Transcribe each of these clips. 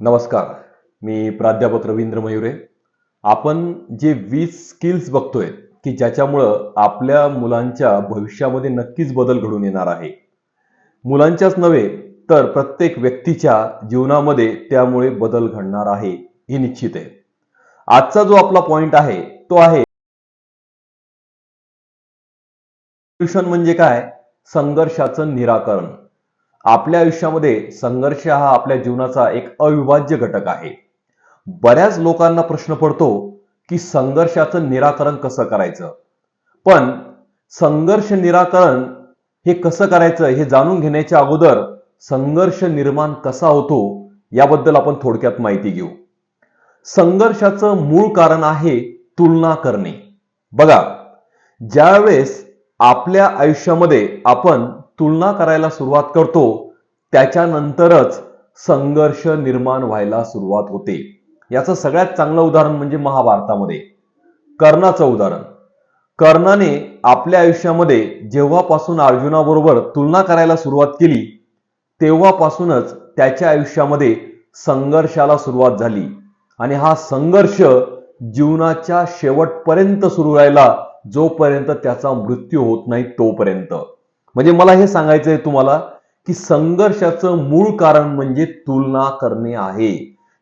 नमस्कार मी प्राध्यापक रवींद्र मयुरे. आपण जे वीस स्किल्स बघतोय की ज्याच्यामुळं आपल्या मुलांच्या भविष्यामध्ये नक्कीच बदल घडून येणार आहे. मुलांच्याच नव्हे तर प्रत्येक व्यक्तीच्या जीवनामध्ये त्यामुळे बदल घडणार आहे हे निश्चित आहे. आजचा जो आपला पॉइंट आहे तो आहे म्हणजे काय? संघर्षाचं निराकरण. आपल्या आयुष्यामध्ये संघर्ष हा आपल्या जीवनाचा एक अविभाज्य घटक आहे. बऱ्याच लोकांना प्रश्न पडतो की संघर्षाचं निराकरण कसं करायचं? पण संघर्ष निराकरण हे कसं करायचं हे जाणून घेण्याच्या अगोदर संघर्ष निर्माण कसा होतो याबद्दल आपण थोडक्यात माहिती घेऊ. संघर्षाचं मूळ कारण आहे तुलना करणे. बघा ज्यावेळेस आपल्या आयुष्यामध्ये आपण तुलना करायला सुरुवात करतो त्याच्यानंतरच संघर्ष निर्माण व्हायला सुरुवात होते. याचं सगळ्यात चांगलं उदाहरण म्हणजे महाभारतामध्ये. कर्णाचं उदाहरण. कर्णाने आपल्या आयुष्यामध्ये जेव्हापासून अर्जुनाबरोबर तुलना करायला सुरुवात केली तेव्हापासूनच त्याच्या आयुष्यामध्ये संघर्षाला सुरुवात झाली. आणि हा संघर्ष जीवनाच्या शेवटपर्यंत सुरू राहिला जोपर्यंत त्याचा मृत्यू होत नाही तोपर्यंत. म्हणजे मला हे सांगायचं आहे तुम्हाला की संघर्षाचं मूळ कारण म्हणजे तुलना करणे आहे.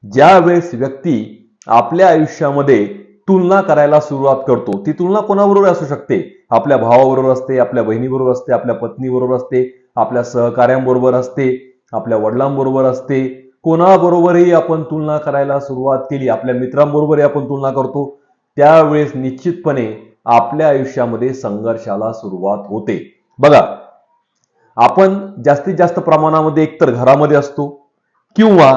ज्या वेळेस व्यक्ती आपल्या आयुष्यामध्ये तुलना करायला सुरुवात करतो ती तुलना कोणाबरोबर असू शकते? आपल्या भावाबरोबर असते आपल्या बहिणीबरोबर असते आपल्या पत्नीबरोबर असते आपल्या सहकार्यांबरोबर असते आपल्या वडिलांबरोबर असते. कोणाबरोबरही आपण तुलना करायला सुरुवात केली आपल्या मित्रांबरोबरही आपण तुलना करतो त्यावेळेस निश्चितपणे आपल्या आयुष्यामध्ये संघर्षाला सुरुवात होते. बघा आपण जास्तीत जास्त प्रमाणामध्ये एकतर घरामध्ये असतो किंवा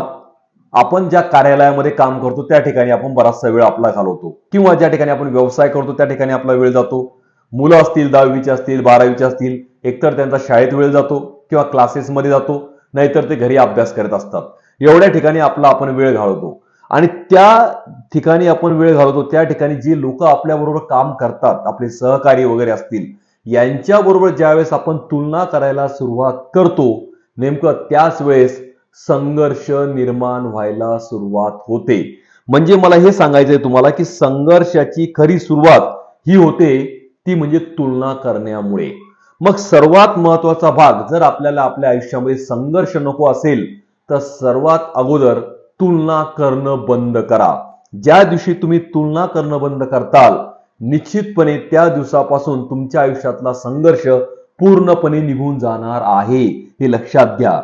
आपण ज्या कार्यालयामध्ये काम करतो त्या ठिकाणी आपण बराचसा वेळ आपला घालवतो किंवा ज्या ठिकाणी आपण व्यवसाय करतो त्या ठिकाणी आपला वेळ जातो. मुलं असतील दहावीचे असतील बारावीचे असतील एकतर त्यांचा शाळेत वेळ जातो किंवा क्लासेसमध्ये जातो नाहीतर ते घरी अभ्यास करत असतात. एवढ्या ठिकाणी आपला आपण वेळ घालवतो. आणि त्या ठिकाणी आपण वेळ घालवतो त्या ठिकाणी जे लोक आपल्याबरोबर काम करतात आपले सहकारी वगैरे असतील यांच्याबरोबर ज्यावेळेस आपण तुलना करायला सुरुवात करतो नेमकं त्याच वेळेस संघर्ष निर्माण व्हायला सुरुवात होते. म्हणजे मला हे सांगायचंय तुम्हाला की संघर्षाची खरी सुरुवात ही होते ती म्हणजे तुलना करण्यामुळे. मग सर्वात महत्त्वाचा भाग जर आपल्याला आपल्या आयुष्यामध्ये संघर्ष नको असेल तर सर्वात अगोदर तुलना करणं बंद करा. ज्या दिवशी तुम्ही तुलना करणं बंद करताल निश्चितपणे त्या दिवसापासून तुमच्या आयुष्यातला संघर्ष पूर्णपणे निघून जाणार आहे. हे लक्षात घ्या.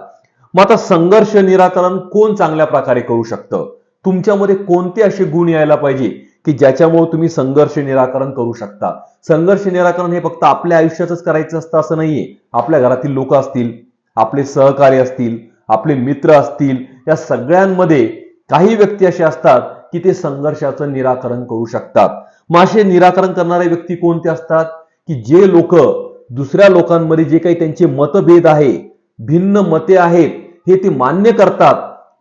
मग आता संघर्ष निराकरण कोण चांगल्या प्रकारे करू शकतं? तुमच्यामध्ये कोणते असे गुण यायला पाहिजे की ज्याच्यामुळे तुम्ही संघर्ष निराकरण करू शकता? संघर्ष निराकरण हे फक्त आपल्या आयुष्यातच करायचं असतं असं नाहीये. आपल्या घरातील लोक असतील आपले सहकारी असतील आपले मित्र असतील या सगळ्यांमध्ये काही व्यक्ती असे असतात की ते संघर्षाचं निराकरण करू शकतात. मग असे निराकरण करणारे व्यक्ती कोणते असतात? की जे लोक दुसऱ्या लोकांमध्ये जे काही त्यांचे मतभेद आहे भिन्न मते आहेत हे ते मान्य करतात.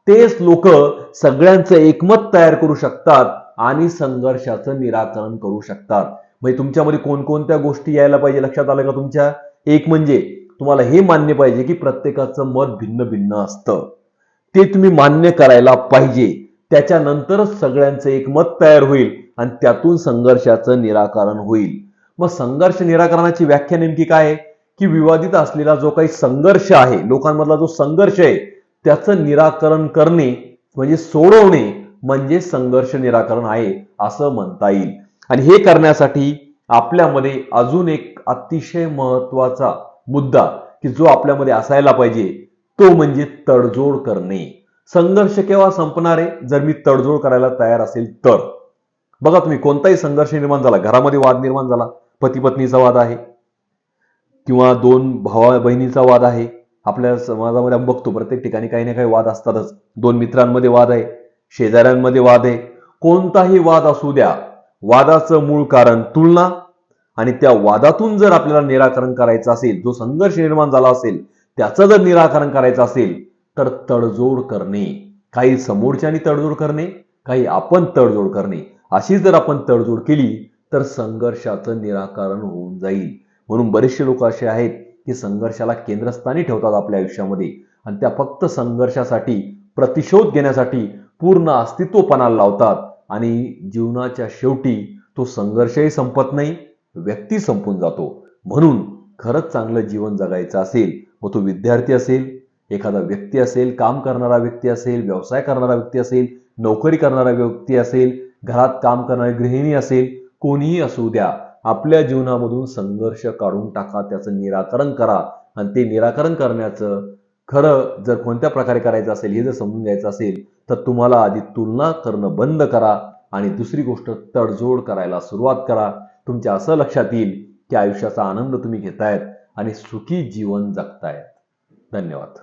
तेच लोक सगळ्यांचं एकमत तयार करू शकतात आणि संघर्षाचं निराकरण करू शकतात. म्हणजे तुमच्यामध्ये कोणकोणत्या गोष्टी यायला पाहिजे? लक्षात आलं का तुमच्या? एक म्हणजे तुम्हाला हे मान्य पाहिजे की प्रत्येकाचं मत भिन्न भिन्न असतं. ते तुम्ही मान्य करायला पाहिजे. त्याच्यानंतरच सगळ्यांचं एक मत तयार होईल आणि त्यातून संघर्षाचं निराकरण होईल. मग संघर्ष निराकरणाची व्याख्या नेमकी काय आहे? की विवादित असलेला जो काही संघर्ष आहे लोकांमधला जो संघर्ष आहे त्याचं निराकरण करणे म्हणजे सोडवणे म्हणजे संघर्ष निराकरण आहे असं म्हणता येईल. आणि हे करण्यासाठी आपल्यामध्ये अजून एक अतिशय महत्त्वाचा मुद्दा की जो आपल्यामध्ये असायला पाहिजे तो म्हणजे तडजोड करणे. संघर्ष केव्हा संपणार? आहे जर मी तडजोड करायला तयार असेल तर. बघा तुम्ही कोणताही संघर्ष निर्माण झाला घरामध्ये वाद निर्माण झाला पती पत्नीचा वाद आहे किंवा दोन भावा बहिणीचा वाद आहे आपल्या समाजामध्ये आपण बघतो प्रत्येक ठिकाणी काही ना काही वाद असतातच. दोन मित्रांमध्ये वाद आहे शेजाऱ्यांमध्ये वाद आहे कोणताही वाद असू द्या वादाचं मूळ कारण तुलना आणि त्या वादातून जर आपल्याला निराकरण करायचं असेल जो संघर्ष निर्माण झाला असेल त्याचं जर निराकरण करायचं असेल तर तडजोड करणे. काही समोरच्यानी तडजोड करणे काही आपण तडजोड करणे. अशी जर आपण तडजोड केली तर संघर्षाचं निराकरण होऊन जाईल. म्हणून बरेचसे लोक असे आहेत की संघर्षाला केंद्रस्थानी ठेवतात आपल्या आयुष्यामध्ये. आणि त्या फक्त संघर्षासाठी प्रतिशोध घेण्यासाठी पूर्ण अस्तित्वपणाला लावतात. आणि जीवनाच्या शेवटी तो संघर्षही संपत नाही व्यक्ती संपून जातो. म्हणून खरंच चांगलं जीवन जगायचं असेल मग तो विद्यार्थी असेल एखादा व्यक्ती असेल काम करणारा व्यक्ती असेल व्यवसाय करणारा व्यक्ती असेल नोकरी करणारा व्यक्ती असेल घरात काम करणारी गृहिणी असेल कोणीही असू द्या. आपल्या जीवनामधून संघर्ष काढून टाका त्याचं निराकरण करा. आणि ते निराकरण करण्याचं खरं जर कोणत्या प्रकारे करायचं असेल हे जर समजून घ्यायचं असेल तर तुम्हाला आधी तुलना करणं बंद करा आणि दुसरी गोष्ट तडजोड करायला सुरुवात करा. तुमच्या असं लक्षात येईल की आयुष्याचा आनंद तुम्ही घेतायत आणि सुखी जीवन जगतायत. धन्यवाद.